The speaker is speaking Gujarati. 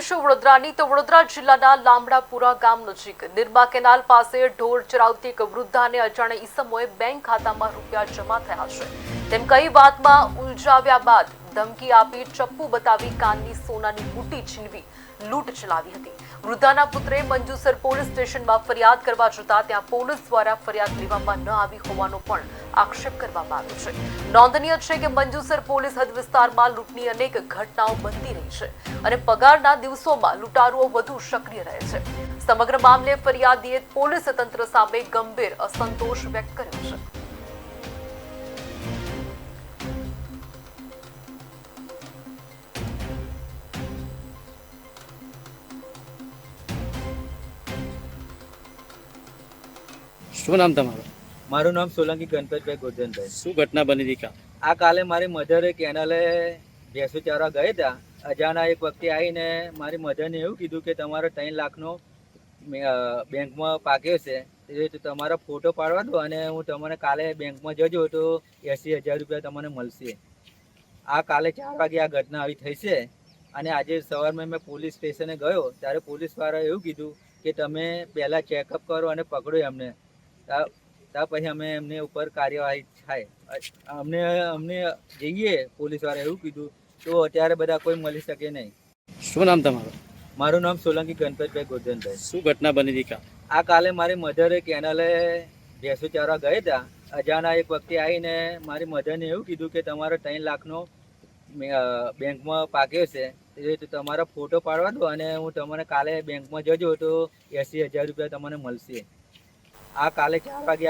કરીશું વડોદરાની. તો વડોદરા જિલ્લાના લામડાપુરા ગામ નજીક નિર્મા કેનાલ પાસે ઢોર ચરાવતી એક વૃદ્ધાને અજાણે ઈસમોએ બેંક ખાતામાં રૂપિયા જમા થયા છે. તેમ કઈ વાતમાં ઉલઝાવ્યા બાદ ધમકી આપી ચપ્પુ બતાવી કાનની સોનાની બુટી છીનવી, લૂંટ ચલાવી હતી. વૃદ્ધાના પુત્રે મંજુસર પોલીસ સ્ટેશનમાં ફરિયાદ કરવા જતા ત્યાં પોલીસ દ્વારા ફરિયાદ લેવામાં ન આવી હોવાનો પણ આક્ષેપ કરવામાં આવ્યો છે. નોંધનીય છે કે મંજુસર પોલીસ હદ વિસ્તારમાં લૂંટની અનેક ઘટનાઓ બનતી રહી છે અને પગારના દિવસોમાં લૂંટારુઓ વધુ સક્રિય રહે છે. સમગ્ર મામલે ફરિયાદીએ પોલીસ તંત્ર સામે ગંભીર અસંતોષ વ્યક્ત કર્યો છે. શું નામ તમારું? મારું નામ સોલંકી ગણપતભાઈ ગોરધનભાઈ શું ઘટના બની હતી કા આ કાલે મારી મધરે કેનાલે ભેંસો ચારવા ગયા હતા. અજાણા એક વખતે આવીને મારી મધરને એવું કીધું કે તમારો ત્રણ લાખનો બેંકમાં પાક્યો છે. તો તમારો ફોટો પાડવા દો અને હું તમને કાલે બેંકમાં જજો તો એંસી હજાર રૂપિયા તમને મળશે. આ કાલે ચાર વાગે આ ઘટના આવી થઈ છે. અને આજે સવારમાં મેં પોલીસ સ્ટેશને ગયો. ત્યારે પોલીસવાળાએ એવું કીધું કે તમે પહેલાં ચેકઅપ કરો અને પકડો એમને. તા- ત્યાર પછી અમે એમને ઉપર કાર્યવાહી થાય. અમને અમને જઈએ પોલીસવાળાએ એવું કીધું તો અત્યારે બધા કોઈ મળી શકે નહીં. શું નામ તમારું? મારું નામ સોલંકી ગણપતભાઈ ગોરધનભાઈ. શું ઘટના બની હતી આ કાલે મારી મધરે કેનલે ભેંસો ચારવા ગયા હતા. અજાણા એક વખતે આવીને મારી મધરને એવું કીધું કે તમારો ત્રણ લાખનો બેંકમાં પાક્યો છે. એ તમારો ફોટો પાડવા દો અને હું તમને કાલે બેંકમાં જજો તો એંસી હજાર રૂપિયા તમને મળશે. આ કાલે ચાર વાગે